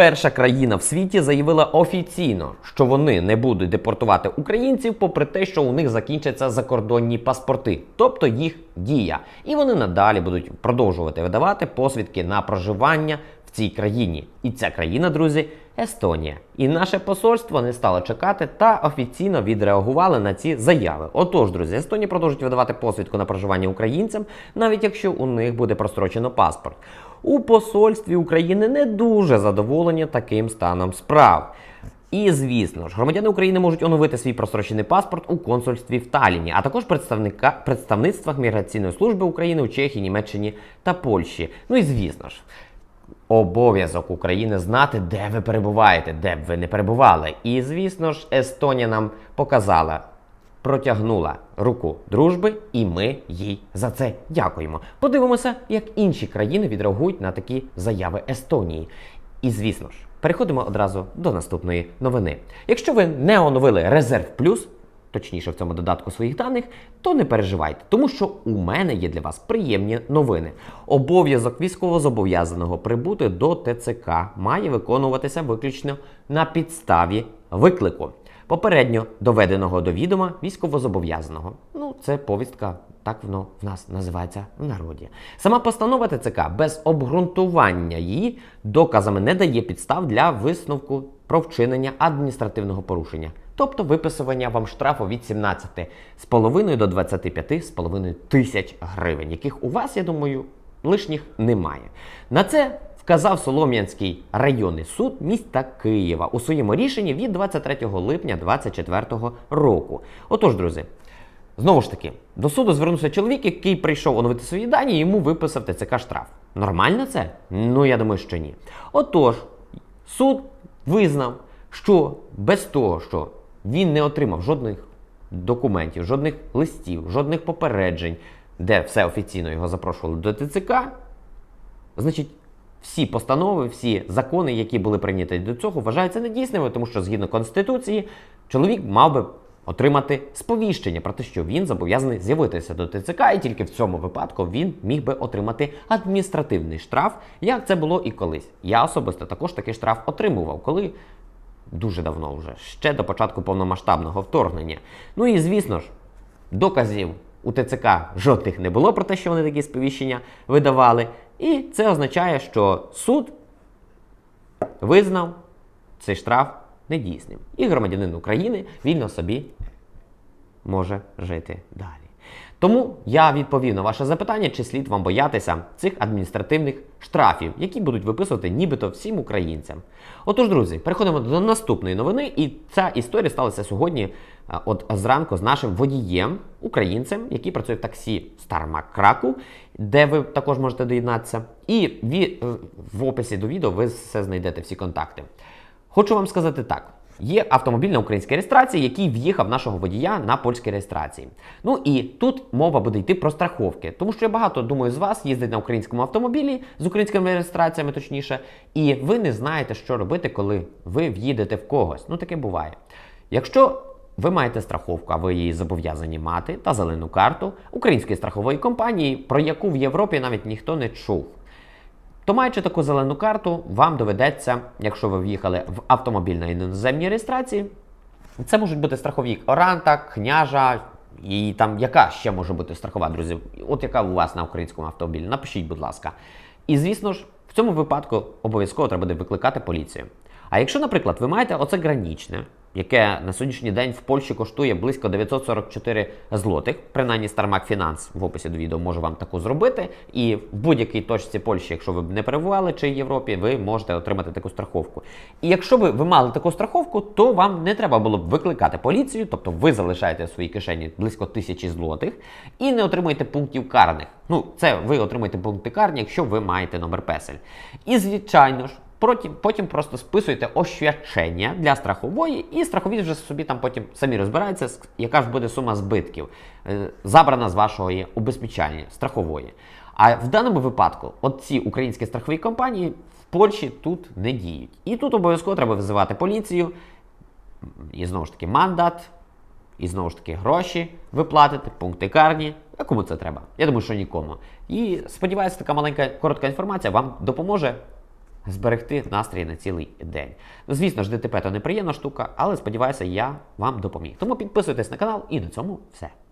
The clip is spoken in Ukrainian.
перша країна в світі заявила офіційно, що вони не будуть депортувати українців, попри те, що у них закінчаться закордонні паспорти, тобто їх дія, і вони надалі будуть продовжувати видавати посвідки на проживання в цій країні. І ця країна, друзі, Естонія. І наше посольство не стало чекати та офіційно відреагували на ці заяви. Отож, друзі, Естонія продовжить видавати посвідку на проживання українцям, навіть якщо у них буде прострочено паспорт. У посольстві України не дуже задоволені таким станом справ. І звісно ж, громадяни України можуть оновити свій просрочений паспорт у консульстві в Талліні, а також представника представництвах міграційної служби України у Чехії, Німеччині та Польщі. Ну і звісно ж, обов'язок України знати, де ви перебуваєте, де б ви не перебували. І звісно ж, Естонія нам показала. Протягнула руку дружби, і ми їй за це дякуємо. Подивимося, як інші країни відреагують на такі заяви Естонії. І звісно ж, переходимо одразу до наступної новини. Якщо ви не оновили резерв плюс, точніше в цьому додатку своїх даних, то не переживайте, тому що у мене є для вас приємні новини. Обов'язок військовозобов'язаного прибути до ТЦК має виконуватися виключно на підставі виклику. Попередньо доведеного до відома військовозобов'язаного. Ну, це повістка, так воно в нас називається в народі. Сама постанова ТЦК без обґрунтування її доказами не дає підстав для висновку про вчинення адміністративного порушення, тобто виписування вам штрафу від 17,5 до 25,5 тисяч гривень, яких у вас, я думаю, лишніх немає. На це вказав Солом'янський районний суд міста Києва у своєму рішенні від 23 липня 2024 року. Отож, друзі, знову ж таки, до суду звернувся чоловік, який прийшов оновити свої дані, і йому виписав ТЦК штраф. Нормально це? Ну я думаю, що ні. Отож, суд визнав, що без того, що він не отримав жодних документів, жодних листів, жодних попереджень, де все офіційно його запрошували до ТЦК, значить, всі постанови, всі закони, які були прийняті до цього, вважаються недійсними, тому що згідно Конституції чоловік мав би отримати сповіщення про те, що він зобов'язаний з'явитися до ТЦК, і тільки в цьому випадку він міг би отримати адміністративний штраф, як це було і колись. Я особисто також такий штраф отримував, коли дуже давно вже, ще до початку повномасштабного вторгнення. Ну і звісно ж, доказів у ТЦК жодних не було про те, що вони такі сповіщення видавали. І це означає, що суд визнав цей штраф недійсним. І громадянин України вільно собі може жити далі. Тому я відповів на ваше запитання, чи слід вам боятися цих адміністративних штрафів, які будуть виписувати нібито всім українцям. Отож, друзі, переходимо до наступної новини, і ця історія сталася сьогодні, от зранку, з нашим водієм, українцем, який працює в таксі Стармак Краку, де ви також можете доєднатися. І е, в описі до відео ви все знайдете всі контакти. Хочу вам сказати так. Є автомобіль на українській реєстрації, який в'їхав нашого водія на польській реєстрації. Ну і тут мова буде йти про страховки, тому що я багато думаю з вас їздить на українському автомобілі з українськими реєстраціями, точніше, і ви не знаєте, що робити, коли ви в'їдете в когось. Ну таке буває. Якщо ви маєте страховку, а ви її зобов'язані мати та зелену карту української страхової компанії, про яку в Європі навіть ніхто не чув. То маючи таку зелену карту, вам доведеться, якщо ви в'їхали в автомобіль на іноземній реєстрації, це можуть бути страхові Оранта, княжа і там яка ще може бути страхова, друзі. От яка у вас на українському автомобілі? Напишіть, будь ласка. І звісно ж, в цьому випадку обов'язково треба буде викликати поліцію. А якщо, наприклад, ви маєте оце гранічне, яке на сьогоднішній день в Польщі коштує близько 944 злотих, принаймні Starmac Finance в описі до відео може вам таку зробити. І в будь-якій точці Польщі, якщо ви б не перебували чи Європі, ви можете отримати таку страховку. І якщо би ви мали таку страховку, то вам не треба було б викликати поліцію, тобто ви залишаєте в своїй кишені близько тисячі злотих і не отримуєте пунктів карних. Ну, це ви отримуєте пункти карні, якщо ви маєте номер песель. І звичайно ж. Потім, потім просто списуєте ощущення для страхової, і страхові вже собі там потім самі розбираються, яка ж буде сума збитків, е, забрана з вашого убезпечення страхової. А в даному випадку, от ці українські страхові компанії в Польщі тут не діють. І тут обов'язково треба визивати поліцію, і знову ж таки мандат, і знову ж таки гроші ви платите, пункти карні. А кому це треба? Я думаю, що нікому. І сподіваюся, така маленька коротка інформація вам допоможе зберегти настрій на цілий день. Ну, звісно ж, ДТП то неприємна штука, але сподіваюся, я вам допоміг. Тому підписуйтесь на канал і на цьому все.